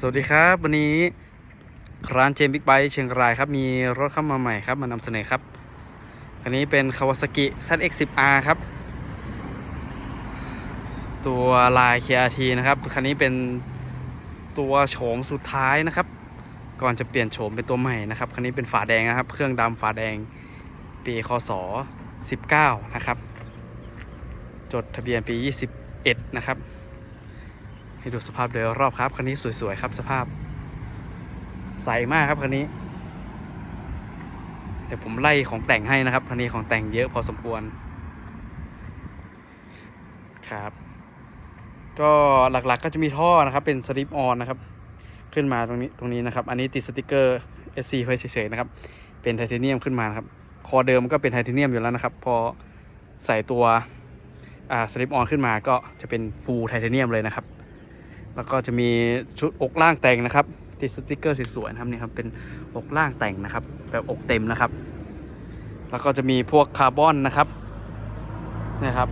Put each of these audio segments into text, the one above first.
สวัสดีครับวันนี้ร้านเจมบิ๊กไบค์เชียงรายครับมีรถเข้ามาใหม่ครับมานำเสนอครับคันนี้เป็น Kawasaki ZX10R ครับ ตัวลาย KRT นะครับคันนี้เป็นตัวโฉมสุดท้ายนะครับ ก่อนจะเปลี่ยนโฉมเป็นตัวใหม่นะครับคันนี้เป็นฝาแดงนะครับ เครื่องดำฝาแดงปีคศ19 นะครับ จดทะเบียนปี 21 นะครับ ให้ดูสภาพโดยรอบครับคันนี้สวยๆครับสภาพ ใสมากครับคันนี้เดี๋ยวผมไล่ของแต่งให้นะครับคันนี้ของแต่งเยอะพอสมควรครับ ก็หลักๆกก็จะมีท่อนะครับ เป็นสลิปออนนะครับ ขึ้นมาตรงนี้ตรงนี้นะครับ อันนี้ติดสติกเกอร์ SC ไว้เฉยๆนะครับ เป็นไทเทเนียมขึ้นมานครับ คอเดิมก็เป็นไทเทเนียมอยู่แล้วนะครับ พอใส่ตัวสลิปออนขึ้นมาก็จะเป็นฟูลไทเทเนียมเลยนะครับ แล้วก็จะมีชุดอกล่างแต่งนะครับติดสติกเกอร์สวยๆนะครับนี่ครับเป็นอกล่างแต่งนะครับ แบบอกเต็มนะครับ แล้วก็จะมีพวกคาร์บอนนะครับนะครับ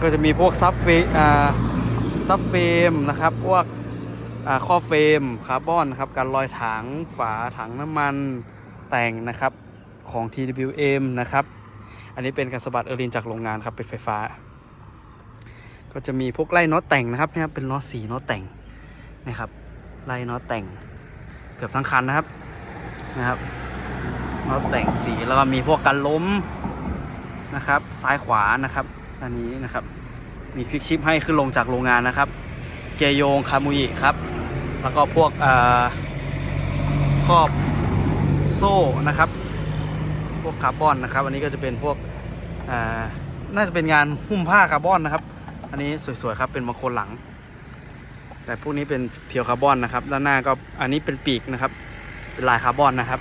ก็จะมีพวกซับเฟอ่าซับเฟรมนะครับพวกข้อเฟรมคาร์บอนครับการลอยถังฝาถังน้ำมันแต่งนะครับของ TWM นะครับ อันนี้เป็นกระสบัดเออรินจากโรงงานครับเป็นไฟฟ้า ก็จะมีพวกไล่น็อตแต่งนะครับนะครับ เป็นน็อตสีน็อตแต่งนะครับ ไล่น็อตแต่งเกือบทั้งคันนะครับนะครับน็อตแต่งสีแล้วก็มีพวกกันล้มนะครับ ซ้ายขวานะครับ อันนี้นะครับ มีฟิกชิปให้ขึ้นลงจากโรงงานนะครับ เกยโยงคามุยิครับ แล้วก็พวกเอ่อครอบโซ่นะครับ พวกคาร์บอนนะครับ อันนี้ก็จะเป็นพวกอ่าน่าจะเป็นงานหุ้มผ้าคาร์บอนนะครับ อันนี้สวยๆครับเป็นบางคนหลัง แต่พวกนี้เป็นเพียวคาร์บอนนะครับ ด้านหน้าก็อันนี้เป็นปีกนะครับเป็นลายคาร์บอนนะครับ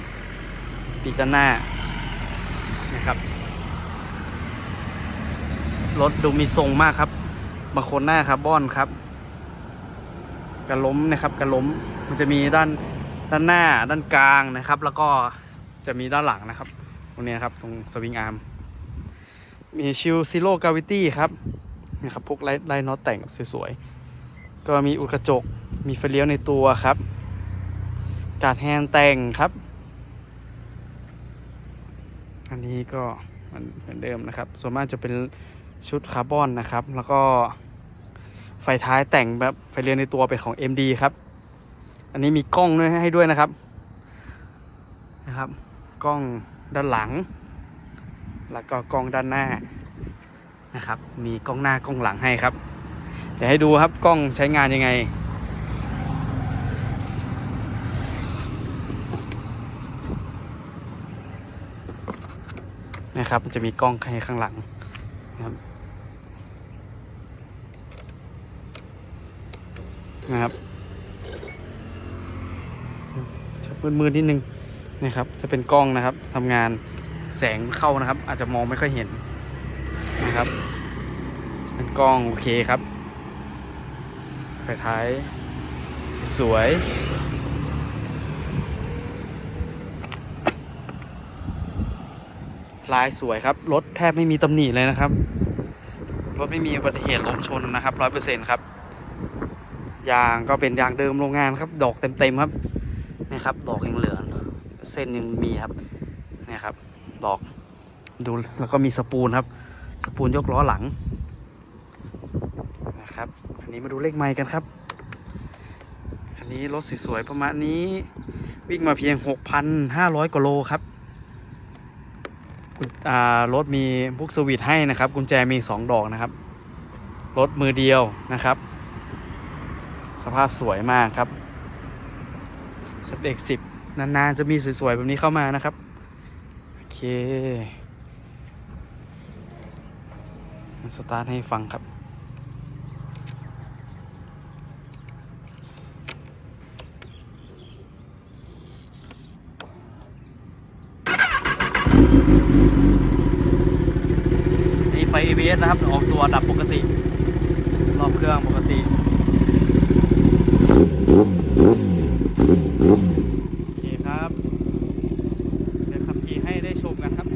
ปีกด้านหน้านะครับรถดูมีทรงมากครับบางคนหน้าคาร์บอนครับกระล้มนะครับกระล้มมันจะมีด้านด้านหน้าด้านกลางนะครับ แล้วก็จะมีด้านหลังนะครับ ตรงนี้นครับ ตรงสวิงอาร์มมีชิลซิโร่กาวิตี้ครับ นะครับพวกไลท์ไลท์น็อตแต่งสวยๆ ก็มีอุดกระจกมีไฟเลี้ยวในตัวครับ การแฮนแต่งครับ อันนี้ก็เหมือนเหมือนเดิมนะครับ ส่วนมากจะเป็นชุดคาร์บอนนะครับ แล้วก็ไฟท้ายแต่งแบบไฟเลี้ยวในตัวเป็นของ MD ครับ อันนี้มีกล้องด้วยให้ด้วยนะครับนะครับ กล้องด้านหลัง แล้วก็กล้องด้านหน้า นะครับ มีกล้องหน้ากล้องหลังให้ครับเดี๋ยวให้ดูครับกล้องใช้งานยังไง นะครับมันจะมีกล้องให้ข้างหลังนะครับนะครับจะมืดๆนิดนึงนะครับ จะเป็นกล้องนะครับทำงานแสงเข้านะครับ อาจจะมองไม่ค่อยเห็น นะครับเป็นกล้องโอเคครับไฟท้ายสวย ลายสวยครับ รถแทบไม่มีตำหนิเลยนะครับ รถไม่มีอุบัติเหตุล้มชนนะครับร้อยเปอร์เซ็นต์ครับ ยางก็เป็นยางเดิมโรงงานครับ ดอกเต็มๆครับนี่ครับ ดอกยังเหลือ เส้นยังมีครับนี่ครับ ดอกดูแล้วก็มีสปูลครับ สปูลยกล้อหลังนะครับอันนี้มาดูเลขไมล์กันครับอันนี้รถสวยๆประมาณนี้ วิ่งมาเพียง 6,500กว่าโลครับรถมีบุกสวิตให้นะครับ กุญแจมี 2 ดอกนะครับ รถมือเดียวนะครับ สภาพสวยมากครับสเด็กสิบนานๆ จะมีสวยๆ แบบนี้เข้ามานะครับ โอเค สตาร์ทให้ฟังครับ นี่ไฟ ABS นะครับ ออกตัวดับปกติ รอบเครื่องปกติ โอเคครับ เดี๋ยวขับขี่ให้ได้ชมกันครับ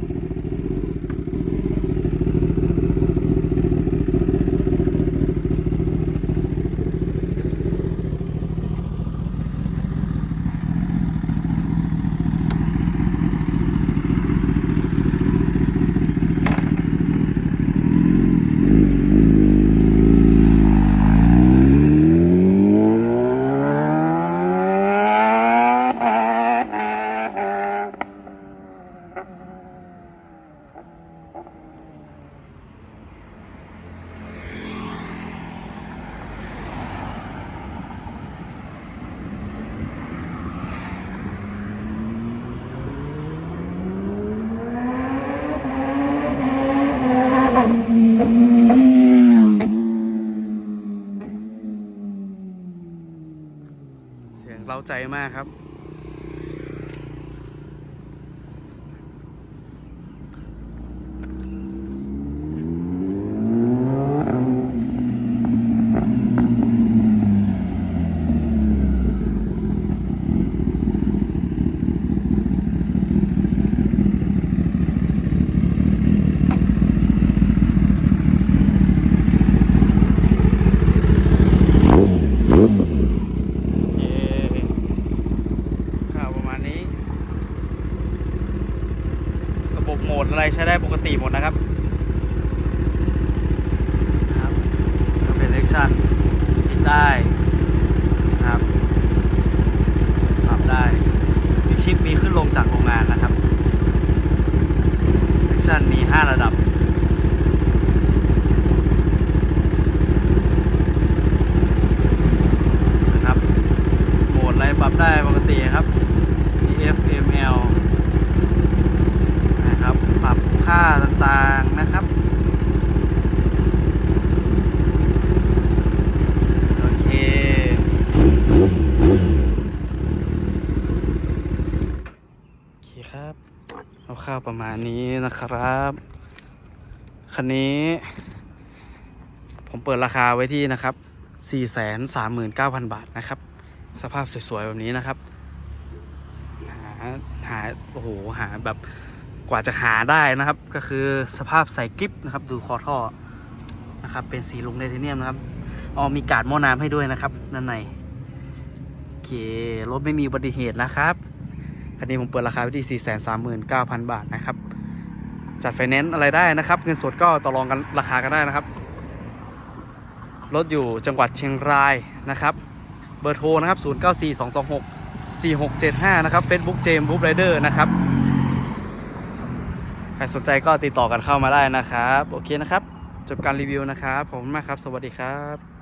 ค เสียงเร้าใจมากครับ เย้ข่าวประมาณนี้ ระบบโหม ดอะไรใช้ได้ปกติหมดนะครับครับเป็นเล็กชันติดได้นะครับปรับได้มีชิปมีขึ้นลงจากโรงงานนะครับเล็กชันมี 5 ระดับนะครับโหมดอะไรปรับได้ปกติครับ EFML ML นะครับ ปรับ ค่าต่างๆนะครับโอเคโอเคครับเอาข้าวประมาณนี้นะครับคันนี้ ผมเปิดราคาไว้ที่นะครับ 439,000 บาทนะครับ สภาพสวยๆ แบบนี้นะครับ หา หา โอ้โห หาแบบ ว่าจะหาได้นะครับ ก็คือสภาพใส่กิฟนะครับ ดูคอท่อนะครับ เป็นสีลุงไทเทเนียมนะครับอ๋อมีการ์ดหม้อน้ำให้ด้วยนะครับด้านในโอเครถไม่มีอุบัติเหตุนะครับคันนี้ผมเปิดราคาไว้ที่ 439,000 บาทนะครับ จัดไฟแนนซ์อะไรได้นะครับ เงินสดก็ต่อรองกันราคากันได้นะครับ รถอยู่จังหวัดเชียงรายนะครับ เบอร์โทรนะครับ 094226 4675 นะครับ Facebook เจมส์บุ๊บไรเดอร์นะครับ ใครสนใจก็ติดต่อกันเข้ามาได้นะครับ โอเคนะครับ จบการรีวิวนะครับ ผมมากครับ สวัสดีครับ